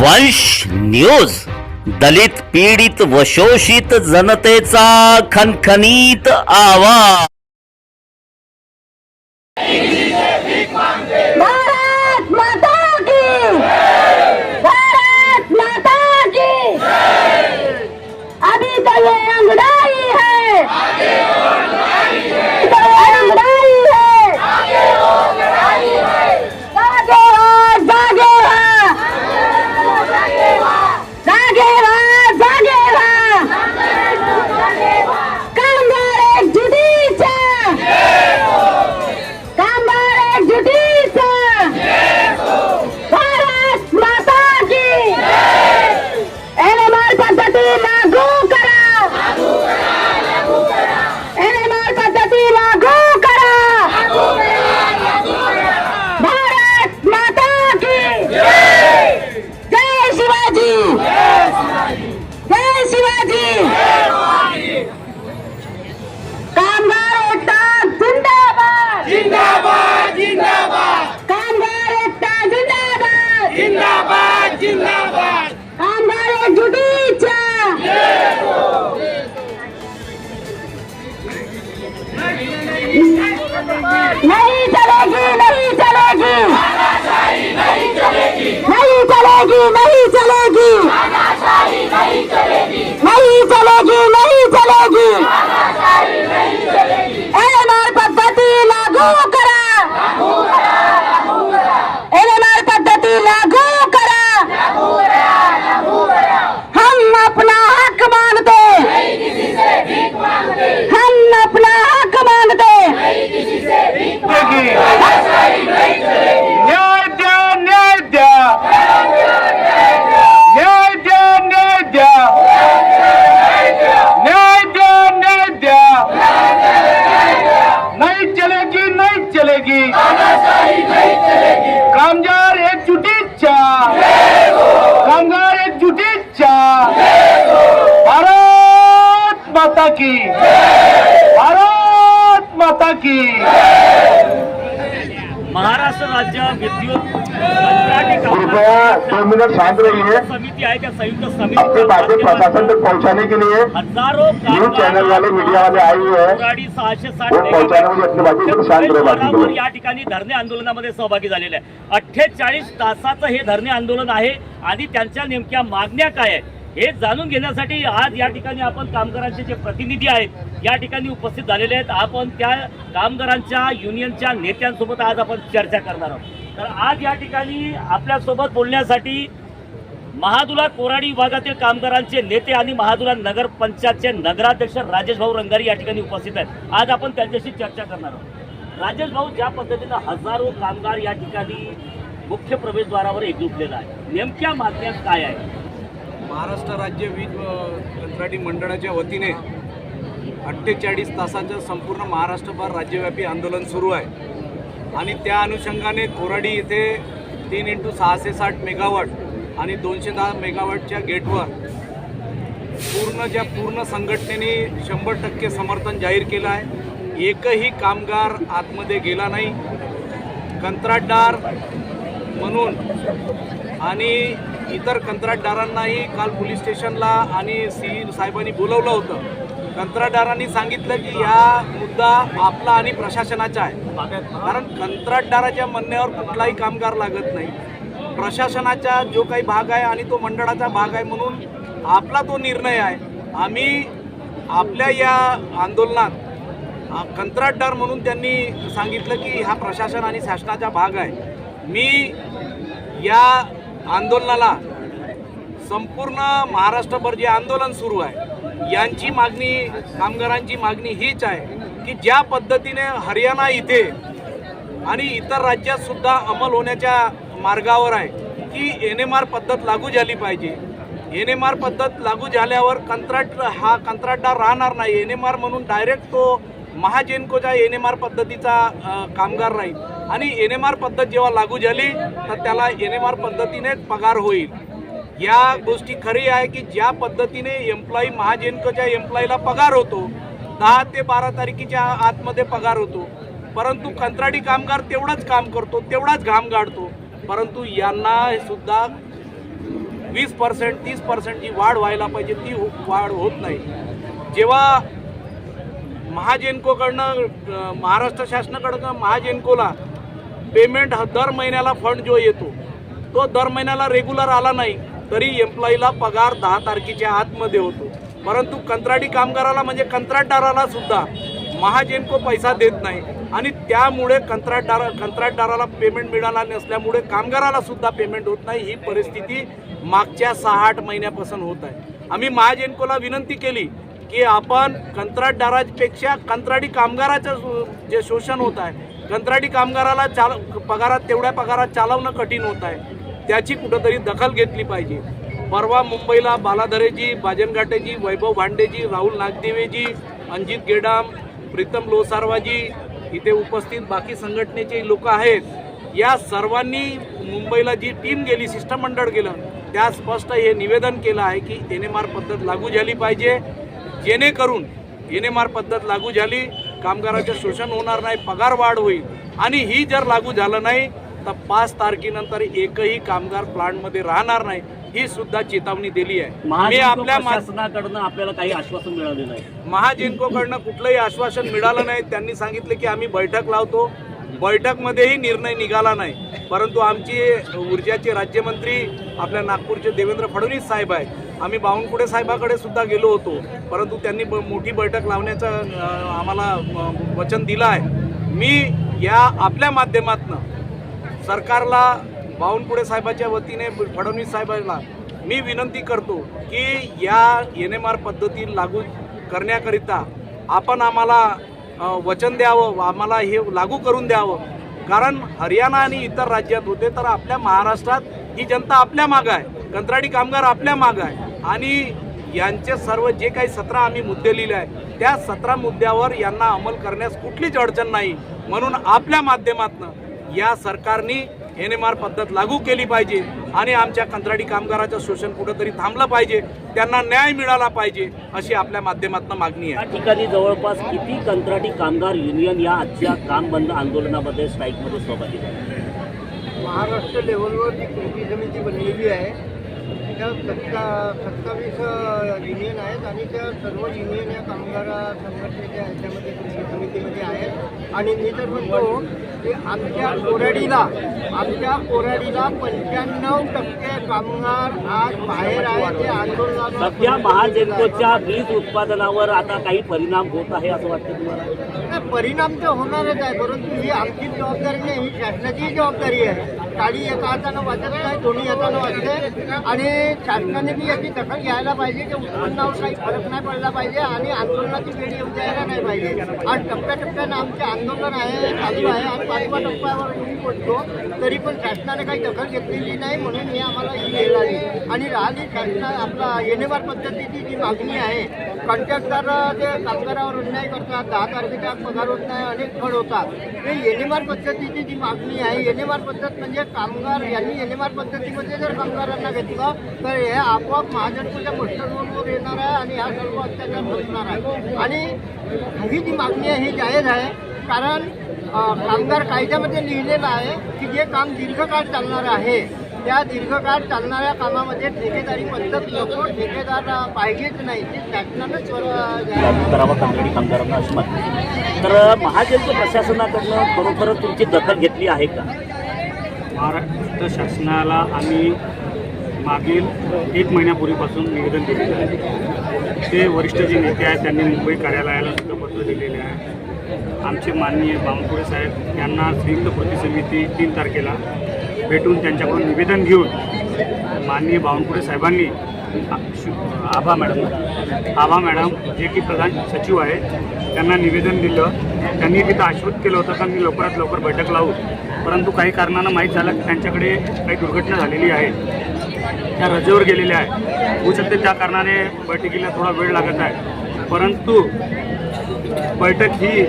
वंश न्यूज दलित पीडित व शोषित जनतेचा खनखनीत आवाज. अभी तो ये अंगड़ा नहीं चलेगी नहीं चलेगी. नहीं चलेगी नहीं चलेगी. नहीं चलेगी नहीं चलेगी. नहीं चलेगी नहीं एनएमआर पद्धति लागू करा एनएमआर पद्धती लागू करा हम अपना हक मांगते हम अपना हक मांगते न्याय द्या न्याय द्या न्याय द्या न्याय द्या न्याय द्या न्याय द्या नहीं चलेगी नहीं चलेगी कामगार एकजुटीच्या कामगार एकजुटीच्या भारत माता की भारत माता की। महाराष्ट्र राज्य विद्युत दो मिनट शांत रहिए। समिती आहे त्या संयुक्त अपनी बातें समिती प्रशासन तक पहुंचाने के लिए हजारो न्यूज चैनल वाले मीडिया वाले आए हुए हैं। सहाशे साठ वो पहुंचाने वाली अपनी बातें शांत रहे या ठिकाणी धरणे आंदोलनामध्ये सहभागी झालेले आहे अठ्ठेचाळीस तासाचं हे धरणे आंदोलन आहे आणि त्यांच्या नेमक्या मागण्या काय आहे हे जाणून घेण्यासाठी आज या ठिकाणी आपण कामगारांचे जे प्रतिनिधी आहेत या ठिकाणी उपस्थित झालेले आहेत. आपण त्या कामगारांच्या युनियनच्या नेत्यांसोबत आज आपण चर्चा करणार आहोत. तर आज या ठिकाणी आपल्यासोबत बोलण्यासाठी महादुला कोराडी विभागातील कामगारांचे नेते आणि महादुला नगर पंचायतचे नगराध्यक्ष राजेश भाऊ रंगारी या ठिकाणी उपस्थित आहेत. आज आपण त्यांच्याशी चर्चा करणार आहोत. राजेश भाऊ ज्या पद्धतीनं हजारो कामगार या ठिकाणी मुख्य प्रवेशद्वारावर एकजुटलेला आहे नेमक्या मागण्या काय आहे महाराष्ट्र राज्य वीज कंत्राटी मंडळाच्या वतीने अठ्ठेचाळीस तासाचं संपूर्ण महाराष्ट्रभर राज्यव्यापी आंदोलन सुरू आहे. आणि त्या अनुषंगाने कोराडी येथे तीन इंटू सहाशे साठ मेगावॉट आणि दोनशे दहा मेगावॉटच्या गेटवर पूर्ण ज्या पूर्ण संघटनेने शंभर टक्के समर्थन जाहीर केलं आहे. एकही कामगार आतमध्ये गेला नाही. कंत्राटदार म्हणून आणि इतर कंत्राटदारांनाही काल पोलीस स्टेशनला आणि सी साहेबांनी बोलवलं होतं. कंत्राटदारांनी सांगितलं की हा मुद्दा आपला आणि प्रशासनाचा आहे. कारण कंत्राटदाराच्या म्हणण्यावर कुठलाही कामगार लागत नाही. प्रशासनाचा जो काही भाग आहे आणि तो मंडळाचा भाग आहे म्हणून आपला तो निर्णय आहे. आम्ही आपल्या या आंदोलनात कंत्राटदार म्हणून त्यांनी सांगितलं की हा प्रशासन आणि शासनाचा भाग आहे. मी या आंदोलनाला संपूर्ण महाराष्ट्रभर जे आंदोलन सुरू आहे यांची मागणी कामगारांची मागणी हीच आहे की ज्या पद्धतीने हरियाणा इथे आणि इतर राज्यात सुद्धा अंमल होण्याच्या मार्गावर आहे की एन एम आर पद्धत लागू झाली पाहिजे. एन एम आर पद्धत लागू झाल्यावर कंत्राट हा कंत्राटदार राहणार नाही. एन एम आर म्हणून डायरेक्ट तो महाजेनकोच्या एन एम आर पद्धतीचा कामगार राहील. आणि एन एम आर पद्धत जेव्हा लागू झाली तर त्याला एन एम आर पद्धतीने पगार होईल. या गोष्टी खरी आहे की ज्या पद्धतीने एम्प्लॉई महाजेनकोच्या एम्प्लॉईला पगार होतो दहा ते बारा तारखेच्या आतमध्ये पगार होतो. परंतु कंत्राटी कामगार तेवढंच काम करतो तेवढाच घाम गाडतो. परंतु यांना सुद्धा वीस पर्सेंट तीस पर्सेंट जी वाढ व्हायला पाहिजे ती हो-, वाढ होत नाही. जेव्हा महाजेनकोकडनं महाराष्ट्र शासनाकडनं महाजेनकोला पेमेंट हा दर महिन्याला फंड जो येतो तो दर महिन्याला रेग्युलर आला नाही तरी एम्प्लॉईला पगार दहा तारखेच्या आतमध्ये होतो. परंतु कंत्राटी कामगाराला म्हणजे कंत्राटदाराला सुद्धा महाजेनको पैसा देत नाही. आणि त्यामुळे कंत्राटदार कंत्राटदाराला पेमेंट मिळाला नसल्यामुळे कामगाराला सुद्धा पेमेंट होत नाही. ही परिस्थिती मागच्या सहा आठ महिन्यापासून होत आहे. आम्ही महाजेनकोला विनंती केली की आपण कंत्राटदारापेक्षा कंत्राटी कामगाराचं जे शोषण होत आहे कंत्राटी कामगाराला चाल पगारात तेवढ्या पगारात चालवणं कठीण होत आहे. त्याची कुठंतरी दखल घेतली पाहिजे. परवा मुंबईला बालाधरेजी बाजनघाटेजी वैभव भांडेजी राहुल नागदेवेजी अंजित गेडाम प्रीतम लोसारवाजी इथे उपस्थित बाकी संघटनेचे लोक आहेत. या सर्वांनी मुंबईला जी टीम गेली शिष्टमंडळ गेलं त्या स्पष्ट हे निवेदन केलं आहे की एन एम आर पद्धत लागू झाली पाहिजे. जेणेकरून एन एम आर पद्धत लागू झाली कामगाराचे शोषण होणार नाही पगार वाढ होईल. आणि ही जर लागू झालं नाही तर पाच तारखेनंतर एकही कामगार प्लांटमध्ये राहणार नाही ही सुद्धा चेतावणी दिली आहे. मी आपल्या प्रशासनाकडनं आपल्याला काही आश्वासन मिळालेलं आहे महाजेनकोकडनं कुठलंही आश्वासन मिळालं नाही. त्यांनी सांगितलं की आम्ही बैठक लावतो. बैठकमध्येही निर्णय निघाला नाही. परंतु आमचे ऊर्जाचे राज्यमंत्री आपल्या नागपूरचे देवेंद्र फडणवीस साहेब आहेत. आम्ही बावनकुळे साहेबाकडे सुद्धा गेलो होतो. परंतु त्यांनी ब- मोठी बैठक लावण्याचं आम्हाला वचन दिलं आहे. मी या आपल्या माध्यमातनं सरकारला बावनकुळे साहेबाच्या वतीने फडणवीस साहेबांना मी विनंती करतो की या एन एम आर पद्धती लागू करण्याकरिता आपण आम्हाला वचन द्यावं आम्हाला हे लागू करून द्यावं. कारण हरियाणा आणि इतर राज्यात होते तर आपल्या महाराष्ट्रात ही जनता आपल्या मागं आहे. कंत्राटी कामगार आपल्या मागं आहे. आणि यांचे सर्व जे काही सतरा आम्ही मुद्दे लिहिले आहे त्या सतरा मुद्द्यावर यांना अंमल करण्यास कुठलीच अडचण नाही. म्हणून आपल्या माध्यमातनं या सरकारने एन एम आर पद्धत लागू केली पाहिजे आणि आमच्या कंत्राटी कामगाराचं शोषण कुठंतरी थांबलं पाहिजे त्यांना न्याय मिळाला पाहिजे अशी आपल्या माध्यमातून मागणी आहे. या ठिकाणी जवळपास किती कंत्राटी कामगार युनियन या आजच्या काम बंद आंदोलनामध्ये स्ट्राईकमध्ये सहभागी झाले? महाराष्ट्र लेवलवर जी कृती समिती बनलेली आहे? त्या सत्ता सत्तावीस युनियन आहेत आणि त्या सर्व युनियन या कामगार संघटनेच्या ह्याच्यामध्ये समितीमध्ये आहेत. आणि मी तर म्हणतो की आमच्या कोराडीला आमच्या कोराडीला पंच्याण्णव टक्के कामगार आज बाहेर आहेत ते आंदोलनाला सध्या महाजेनकोच्या वीज उत्पादनावर आता काही परिणाम होत आहे असं वाटतं तुम्हाला? परिणाम तर होणारच आहे परंतु ही आमची जबाबदारी नाही ही शासनाची जबाबदारी आहे. काळी एका हातानं वाचत नाही दोन्ही हातानं वाजते आणि शासनाने बी याची दखल घ्यायला पाहिजे की उत्पन्नावर काही फरक नाही पडला पाहिजे आणि आंदोलनाची वेळ येऊ द्यायला नाही पाहिजे. आज टप्प्याटप्प्यानं आमचे आंदोलन आहे चालू आहे आणि पाचव्या टप्प्यावर येऊन पडतो तरी पण शासनाने काही दखल घेतलेली नाही म्हणून हे आम्हाला ही वेळ आली आणि राहिली शासना आपला येणेवार पद्धतीची जी मागणी आहे कॉन्ट्रॅक्टर जे कामगारावर अन्याय करतात दहा तारखेच्या आत पगार होत नाही अनेक फळ होतात. हे एनेमार पद्धतीची जी मागणी आहे एनेमार पद्धत म्हणजे कामगार यांनी एनेमार पद्धतीमध्ये जर कामगारांना घेतलं तर हे आपोआप महाजनपूरच्या पोस्टरवर येणार आहे आणि ह्या सर्व अत्याचार होणार आहे. आणि ही जी मागणी आहे ही जाहीर आहे कारण कामगार कायद्यामध्ये लिहिलेलं आहे की जे काम दीर्घकाळ चालणार आहे त्या दीर्घकाळ चालणाऱ्या कामामध्ये ठेकेदारी पद्धत नको ठेकेदार पाहिजेच नाही. ते शासनानंच स्वर- लागू करावा कंत्राटी कामगारांना अशी मागणी तर महाजनको प्रशासनाकडनं खरोखरच तुमची दखल घेतली आहे का? महाराष्ट्र शासनाला आम्ही मागील एक महिन्यापूर्वीपासून निवेदन दिलेलं आहे. ते वरिष्ठ जे नेते आहेत त्यांनी मुंबई कार्यालयाला सुद्धा पत्र दिलेले आहे. आमचे माननीय बावनकुळे साहेब यांना संयुक्त कृती समिती तीन तारखेला भेटून त्यांच्याकडून निवेदन घेऊन माननीय बावनकुळे साहेबांनी शु- आभा मॅडम आभा मॅडम जे की प्रधान सचिव आहे त्यांना निवेदन दिलं. त्यांनी तिथं आश्वस्त केलं होतं का मी लवकरात लवकर बैठक लावू. परंतु काही कारणानं माहीत झालं की त्यांच्याकडे काही दुर्घटना झालेली आहे. त्या रजेवर गेलेल्या आहेत. होऊ शकते त्या कारणाने बैठकीला थोडा वेळ लागत आहे. परंतु बैठक ही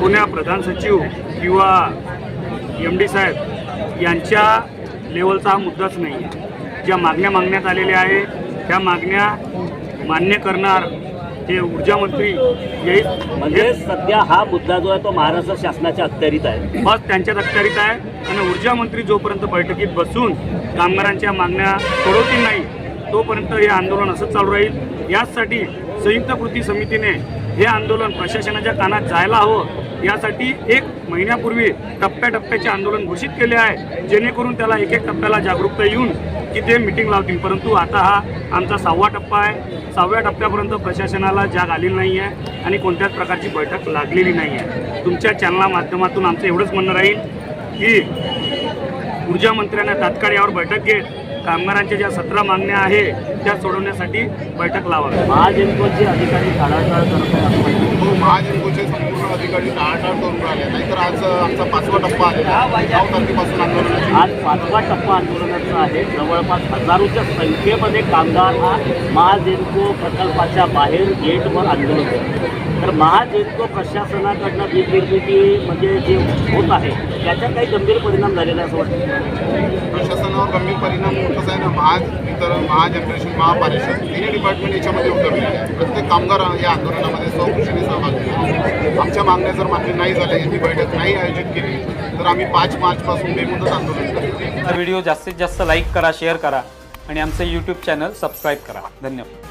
पुण्या प्रधान सचिव किंवा एम डी साहेब यांच्या लेवलचा हा मुद्दाच नाही आहे. ज्या मागण्या मागण्यात आलेल्या आहे त्या मागण्या मान्य करणार हे ऊर्जा मंत्री येईल म्हणजे सध्या हा मुद्दा जो आहे तो महाराष्ट्र शासनाच्या अखत्यारीत आहे. बस त्यांच्याच अखत्यारीत आहे. आणि ऊर्जा मंत्री जोपर्यंत बैठकीत बसून कामगारांच्या मागण्या सोडवतील नाही तोपर्यंत हे आंदोलन असंच चालू राहील. याचसाठी संयुक्त कृती समितीने हे आंदोलन प्रशासनाच्या कानात जायला हवं. यासाठी एक महिन्यापूर्वी टप्प्याटप्प्याचे आंदोलन घोषित केले आहे. जेणेकरून त्याला एक एक टप्प्याला जागरूकता येऊन की ते मिटिंग लावतील. परंतु आता हा आमचा सहावा टप्पा आहे. सहाव्या टप्प्यापर्यंत प्रशासनाला जाग आलेली नाही आहे आणि कोणत्याच प्रकारची बैठक लागलेली नाही आहे. तुमच्या चॅनला माध्यमातून आमचं एवढंच म्हणणं राहील की ऊर्जा मंत्र्यांना तात्काळ यावर बैठक घेत कामगारांच्या ज्या सतरा मागण्या आहे त्या सोडवण्यासाठी बैठक लावावी. महाजनकोचे अधिकारी टाळाटाळ करत म्हणतात. हो महाजनकोचे संपूर्ण अधिकारी टाळाटाळ करून राहिले. नाहीतर आज आमचा पाचवा टप्पा आहे. नऊ तारखेपासून आंदोलनाची. आज पाचवा टप्पा आंदोलनाचा आहे. जवळपास हजारोच्या संख्येमध्ये कामगार हा महाजेनको प्रकल्पाच्या बाहेर गेटवर आंदोलन करतात तर महाजेनको प्रशासनाकडनं जी निर्मिती म्हणजे जे होत आहे त्याचा काही गंभीर परिणाम झालेला असं वाटतं. प्रशासनावर गंभीर परिणाम होतच आहे ना? महाज इतर महाजनरेशन महापारिषद तिन्ही डिपार्टमेंट याच्यामध्ये उतरलेले आहे प्रत्येक कामगार या आंदोलनामध्ये स्वखुशीने सहभागी आहे. आमच्या मागण्या जर मान्य नाही झाल्या यांनी बैठक नाही आयोजित केली तर आम्ही पाच मार्चपासून बेमुदत आंदोलन करू हा व्हिडिओ जास्तीत जास्त लाईक करा शेअर करा आणि आमचं यूट्यूब चॅनल सबस्क्राईब करा. धन्यवाद.